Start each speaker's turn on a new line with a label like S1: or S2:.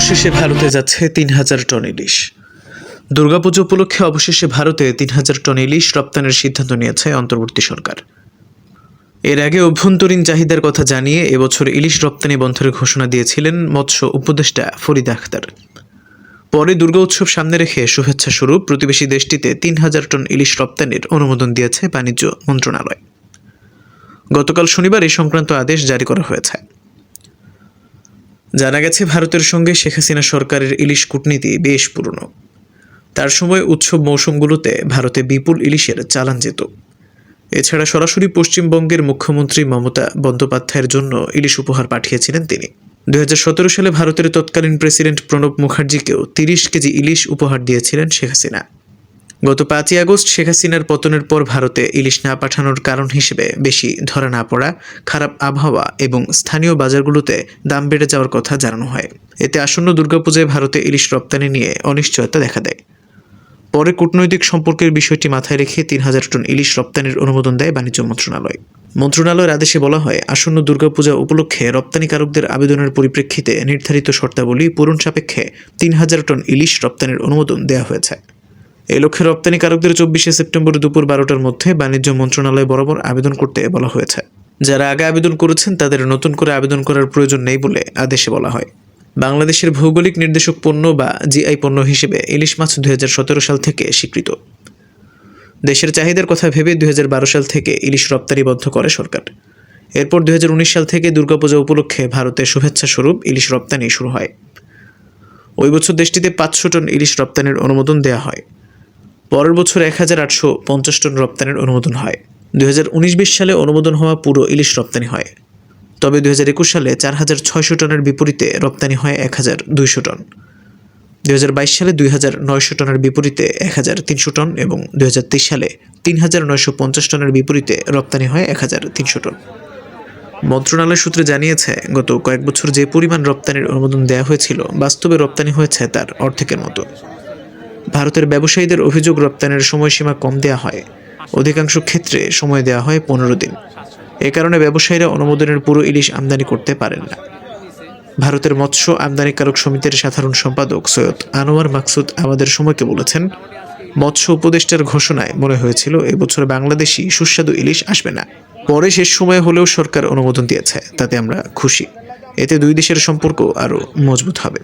S1: অবশেষে ভারতে যাচ্ছে তিন হাজার টন ইলিশ। দুর্গাপুজো উপলক্ষে অবশেষে ভারতে তিন হাজার টন ইলিশ রপ্তানির সিদ্ধান্ত নিয়েছে অন্তর্বর্তী সরকার। এর আগে অভ্যন্তরীণ চাহিদার কথা জানিয়ে এবছর ইলিশ রপ্তানি বন্ধের ঘোষণা দিয়েছিলেন মৎস্য উপদেষ্টা ফরিদ আখতার। পরে দুর্গা উৎসব সামনে রেখে শুভেচ্ছা স্বরূপ প্রতিবেশী দেশটিতে তিন হাজার টন ইলিশ রপ্তানির অনুমোদন দিয়েছে বাণিজ্য মন্ত্রণালয়। গতকাল শনিবার এই সংক্রান্ত আদেশ জারি করা হয়েছে। জানা গেছে, ভারতের সঙ্গে শেখ হাসিনা সরকারের ইলিশ কূটনীতি বেশ পুরনো। তার সময় উৎসব মৌসুমগুলোতে ভারতে বিপুল ইলিশের চালান যেত। এছাড়া সরাসরি পশ্চিমবঙ্গের মুখ্যমন্ত্রী মমতা বন্দ্যোপাধ্যায়ের জন্য ইলিশ উপহার পাঠিয়েছিলেন তিনি। দু হাজার সতেরো সালে ভারতের তৎকালীন প্রেসিডেন্ট প্রণব মুখার্জিকেও তিরিশ কেজি ইলিশ উপহার দিয়েছিলেন শেখ হাসিনা। গত পাঁচই আগস্ট শেখ হাসিনার পতনের পর ভারতে ইলিশ না পাঠানোর কারণ হিসেবে বেশি ধরা না পড়া, খারাপ আবহাওয়া এবং স্থানীয় বাজারগুলোতে দাম বেড়ে যাওয়ার কথা জানানো হয়। এতে আসন্ন দুর্গাপূজায় ভারতে ইলিশ রপ্তানি নিয়ে অনিশ্চয়তা দেখা দেয়। পরে কূটনৈতিক সম্পর্কের বিষয়টি মাথায় রেখে তিন হাজার টন ইলিশ রপ্তানির অনুমোদন দেয় বাণিজ্য মন্ত্রণালয়। মন্ত্রণালয়ের আদেশে বলা হয়, আসন্ন দুর্গাপূজা উপলক্ষে রপ্তানিকারকদের আবেদনের পরিপ্রেক্ষিতে নির্ধারিত শর্তাবলী পূরণ সাপেক্ষে তিন হাজার টন ইলিশ রপ্তানির অনুমোদন দেওয়া হয়েছে। এই লক্ষ্যে রপ্তানিকারকদের চব্বিশে সেপ্টেম্বর দুপুর বারোটার মধ্যে বাণিজ্য মন্ত্রণালয় বরাবর আবেদন করতে বলা হয়েছে। যারা আগে আবেদন করেছেন, তাদের নতুন করে আবেদন করার প্রয়োজন নেই বলে আদেশে বলা হয়। বাংলাদেশের ভৌগোলিক নির্দেশক পণ্য বা জিআই পণ্য হিসেবে ইলিশ মাছ দুই হাজার সতেরো সাল থেকে স্বীকৃত। দেশের চাহিদার কথা ভেবে দুই হাজার বারো সাল থেকে ইলিশ রপ্তানি বন্ধ করে সরকার। এরপর দুই হাজার উনিশ সাল থেকে দুর্গাপূজা উপলক্ষে ভারতে শুভেচ্ছা স্বরূপ ইলিশ রপ্তানি শুরু হয়। ওই বছর দেশটিতে পাঁচশো টন ইলিশ রপ্তানির অনুমোদন দেওয়া হয়। পরের বছর এক হাজার আটশো পঞ্চাশ টন রপ্তানির অনুমোদন হয়। দুই উনিশ বিশ সালে অনুমোদন হওয়া পুরো ইলিশ রপ্তানি হয়। তবে দুই হাজার একুশ সালে চার হাজার ছয়শো টনের বিপরীতে রপ্তানি হয় এক হাজার দুইশো টন। দুই হাজার বাইশ সালে দুই হাজার নয়শো টনের বিপরীতে এক হাজার তিনশো টন এবং দুই হাজার তেইশ সালে তিন হাজার নয়শো পঞ্চাশ টনের বিপরীতে রপ্তানি হয় এক হাজার তিনশো টন। মন্ত্রণালয় সূত্রে জানিয়েছে, গত কয়েক বছর যে পরিমাণ রপ্তানির অনুমোদন দেওয়া হয়েছিল, বাস্তবে রপ্তানি হয়েছে তার অর্ধেকের মতো। ভারতের ব্যবসায়ীদের অভিযোগ রপ্তানির সময়সীমা কম দেওয়া হয়। অধিকাংশ ক্ষেত্রে সময় দেওয়া হয় পনেরো দিন। এ কারণে ব্যবসায়ীরা অনুমোদনের পুরো ইলিশ আমদানি করতে পারেন না। ভারতের মৎস্য আমদানিকারক সমিতির সাধারণ সম্পাদক সৈয়দ আনোয়ার মাকসুদ আমাদের সময়কে বলেছেন, মৎস্য উপদেষ্টার ঘোষণায় মনে হয়েছিল এবছর বাংলাদেশি সুস্বাদু ইলিশ আসবে না। পরে শেষ সময় হলেও সরকার অনুমোদন দিয়েছে, তাতে আমরা খুশি। এতে দুই দেশের সম্পর্ক আরও মজবুত হবে।